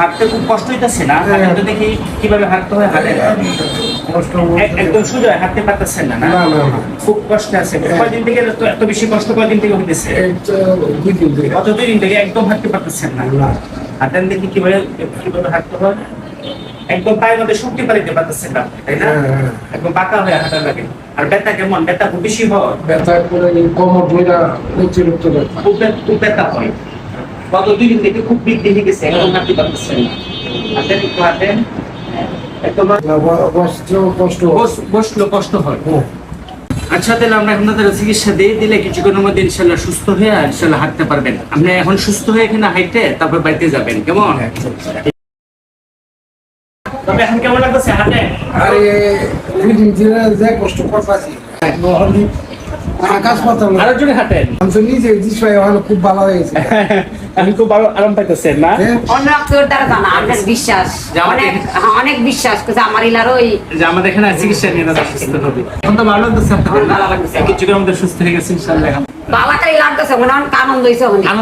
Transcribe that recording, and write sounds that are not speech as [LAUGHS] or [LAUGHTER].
হাঁটতে খুব কষ্ট হইতেছে না? হ্যাঁ। হাঁটেন তো দেখি কীভাবে হাঁটতে হয় হাঁটেন কষ্ট একদম সোজা হাঁটতে পারতেছেন না না। খুব কষ্ট আছে। হ্যাঁ। কয়দিন থেকে এত বেশি কষ্ট কয়দিন থেকে হইতেছে? ধরে। কত দিন থেকে। একদম হাঁটতে পারতেছেন না। হাঁটেন দেখি কীভাবে কীভাবে হাঁটতে হয়। একদম পায়ের মধ্যে শক্তি পালিতে পারতেছেন না তাই না? হ্যাঁ। একদম পাকা হয়ে হাঁটা লাগে। আর ব্যথা কেমন? ব্যথা খুব বেশি হয়। ব্যথা করে কোমর ধইরা অতিরিক্ত ব্যথা- খুব ব্যথা হয়। গত দুই দিন থেকে খুব বৃদ্ধি হয়ে গেছে একদম হাঁটতে পারতেছেন না হাঁটেন একটু হাঁটেন একদম না, কষ্ট হয়। আচ্ছা তাহলে আমরা আপনাদের চিকিৎসা দিয়ে দিলে কিছুক্ষণের মধ্যে ইনশাল্লাহ সুস্থ হয়ে ইনশাল্লাহ হাঁটতে পারবেন। আপনি এখন সুস্থ হয়ে এখানে হাঁটতে তারপর বাড়িতে যাবেন। কেমন? তবে এখন কেমন লাগতেছে হাঁটে আরে দুই দিন ধরে যে কষ্ট করতেছি। নহলে আকাশ পাতাল আরও হাঁটেন। আমি তো নিজে বিষয় হলো খুব ভালো হয়েছে। [LAUGHS] আমি খুব আরও আরাম পাইতেছেন না? হ্যাঁ? দ্বারা জানা বিশ্বাস। অনেক হ্যাঁ, অনেক বিশ্বাস করছে আমার ইলার ওই যে আমাদের এখানে চিকিৎসা নিয়ে না সুস্থ হবে। এখন তো ভালো লাগতেছে আপনাদের ভালো লাগতেছে। কিছুক্ষণের মধ্যে সুস্থ হয়ে গেছে ইনশাল্লাহ বালাকারি লাগতেছে মনে হয় আনন্দ হয়েছে আনন্দ